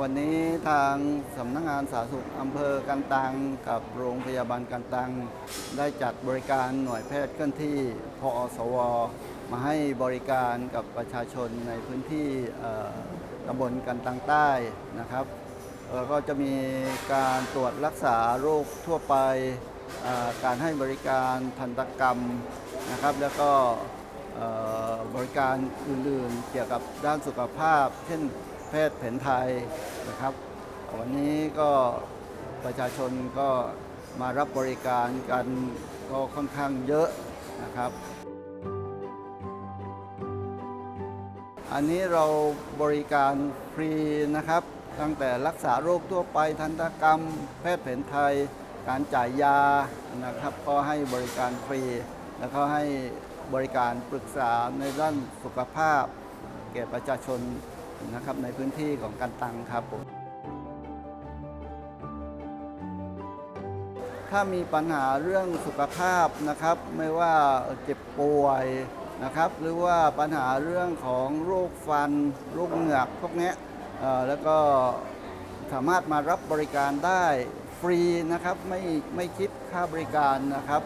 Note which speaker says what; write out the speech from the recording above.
Speaker 1: วันนี้ทางสำนักงานสาธารณสุขอำเภอกันตังกับโรงพยาบาลกันตัง ได้จัดบริการหน่วยแพทย์เคลื่อนที่พอสว มาให้บริการกับประชาชนในพื้นที่ตำบลกันตังใต้นะครับแล้วก็จะมีการตรวจรักษาโรคทั่วไป การให้บริการทันตกรรมนะครับ แล้วก็บริการอื่นๆเกี่ยวกับด้านสุขภาพ เช่น แพทย์แผนไทยนะครับ วันนี้ก็ประชาชนก็มารับบริการกันก็ค่อนข้างเยอะนะครับ อันนี้เราบริการฟรีนะครับ ตั้งแต่รักษาโรคทั่วไปทันตกรรม แพทย์แผนไทย การจ่ายยานะครับ ก็ให้บริการฟรี แล้วก็ให้บริการปรึกษาในด้านสุขภาพ แก่ประชาชน นะครับในพื้นที่ของกันตังครับผมถ้ามีปัญหาเรื่องสุขภาพนะครับ ไม่ว่าเจ็บป่วยนะครับ หรือว่าปัญหาเรื่องของโรคฟันโรคเหงือกพวกนี้แล้วก็สามารถมารับบริการได้ฟรีนะครับ ไม่ไม่คิดค่าบริการนะครับ